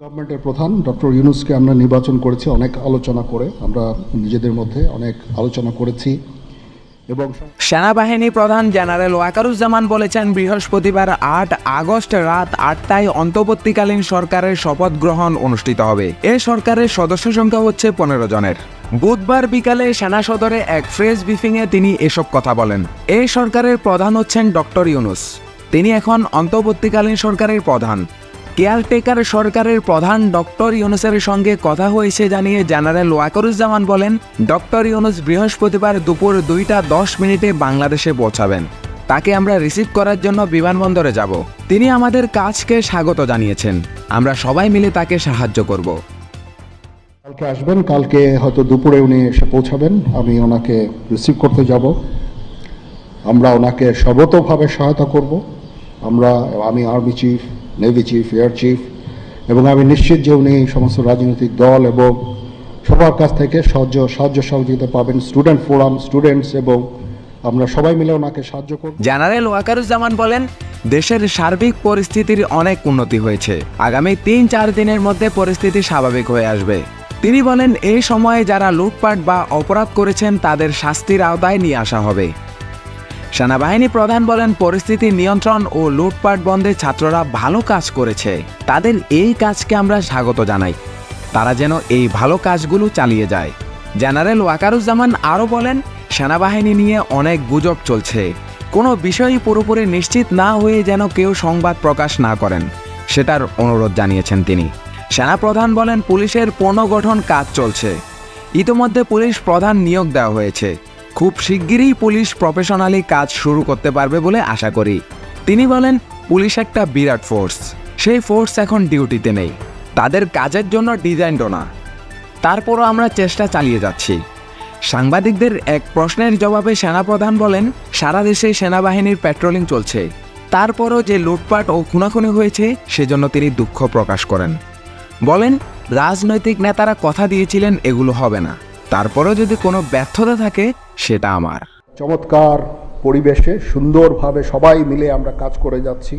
গভর্নমেন্টের প্রধান ডক্টর ইউনুসকে আমরা নির্বাচন করেছি, অনেক আলোচনা করে, আমরা নিজেদের মধ্যে অনেক আলোচনা করেছি এবং সেনাবাহিনী প্রধান জেনারেল ওয়াকারুজ্জামান বলেছেন, বৃহস্পতিবার আট আগস্ট রাত আটটায় অন্তর্বর্তীকালীন সরকারের শপথ গ্রহণ অনুষ্ঠিত হবে। এ সরকারের সদস্য সংখ্যা হচ্ছে পনেরো জনের। বুধবার বিকালে সেনা সদরে এক ফ্রেস ব্রিফিংয়ে তিনি এসব কথা বলেন। এই সরকারের প্রধান হচ্ছেন ডক্টর ইউনুস। তিনি এখন অন্তর্বর্তীকালীন সরকারের প্রধান। কেয়ারটেকার সরকারের প্রধান ডক্টর ইউনুসের সঙ্গে কথা হয়েছে জানিয়ে জেনারেল ওয়াকরুজ্জামান বলেন, ডক্টর ইউনুস বৃহস্পতিবার দুপুর দুইটা দশ মিনিটে বাংলাদেশে পৌঁছাবেন। তাকে আমরা রিসিভ করার জন্য বিমানবন্দরে যাব। তিনি আমাদের কাজকে স্বাগত জানিয়েছেন। আমরা সবাই মিলে তাকে সাহায্য করব। কালকে আসবেন, কালকে হয়তো দুপুরে উনি এসে পৌঁছাবেন। আমি ওনাকে রিসিভ করতে যাব। আমরা ওনাকে সর্বতভাবে সহায়তা করব। আমরা, আমি army chief navy chief air chief এবং আমি নিশ্চিত যে উনি সমস্ত রাজনৈতিক দল এবং সবার কাছ থেকে সাহায্য সাহায্য সহযোগিতা পাবেন স্টুডেন্ট ফোরাম, স্টুডেন্টস এবং আমরা সবাই মিলে ওনাকে সাহায্য করব। জেনারেল ওয়াকারুজ্জামান বলেন, দেশের সার্বিক পরিস্থিতির অনেক উন্নতি হয়েছে। আগামী তিন চার দিনের মধ্যে পরিস্থিতি স্বাভাবিক হয়ে আসবে। তিনি বলেন, এই সময়ে যারা লুটপাট বা অপরাধ করেছেন, তাদের শাস্তির আওতায় নিয়ে আসা হবে। সেনাবাহিনী প্রধান বলেন, পরিস্থিতি নিয়ন্ত্রণ ও লুটপাট বন্ধে ছাত্ররা ভালো কাজ করেছে। তাদের এই কাজকে আমরা স্বাগত জানাই। তারা যেন এই ভালো কাজগুলো চালিয়ে যায়। জেনারেল ওয়াকারুজ্জামান আরও বলেন, সেনাবাহিনী নিয়ে অনেক গুজব চলছে। কোনো বিষয়ই পুরোপুরি নিশ্চিত না হয়ে যেন কেউ সংবাদ প্রকাশ না করেন। সেটার অনুরোধ জানিয়েছেন তিনি। সেনাপ্রধান বলেন, পুলিশের পুনর্গঠন কাজ চলছে। ইতোমধ্যে পুলিশ প্রধান নিয়োগ দেওয়া হয়েছে। খুব শিগগিরই পুলিশ প্রফেশনালি কাজ শুরু করতে পারবে বলে আশা করি। তিনি বলেন, পুলিশ একটা বিরাট ফোর্স সেই ফোর্স এখন ডিউটিতে নেই। তাদের কাজের জন্য ডিজাইনও না। তারপরও আমরা চেষ্টা চালিয়ে যাচ্ছি। সাংবাদিকদের এক প্রশ্নের জবাবে সেনাপ্রধান বলেন, সারা দেশে সেনাবাহিনীর পেট্রোলিং চলছে। তারপরও যে লুটপাট ও খুনাখুনি হয়েছে, সেজন্য তিনি দুঃখ প্রকাশ করেন। বলেন, রাজনৈতিক নেতারা কথা দিয়েছিলেন, এগুলো হবে না। তারপরেও যদি কোনো ব্যর্থতা থাকে, সেটা আমার। চমৎকার পরিবেশে সুন্দরভাবে সবাই মিলে আমরা কাজ করে যাচ্ছি।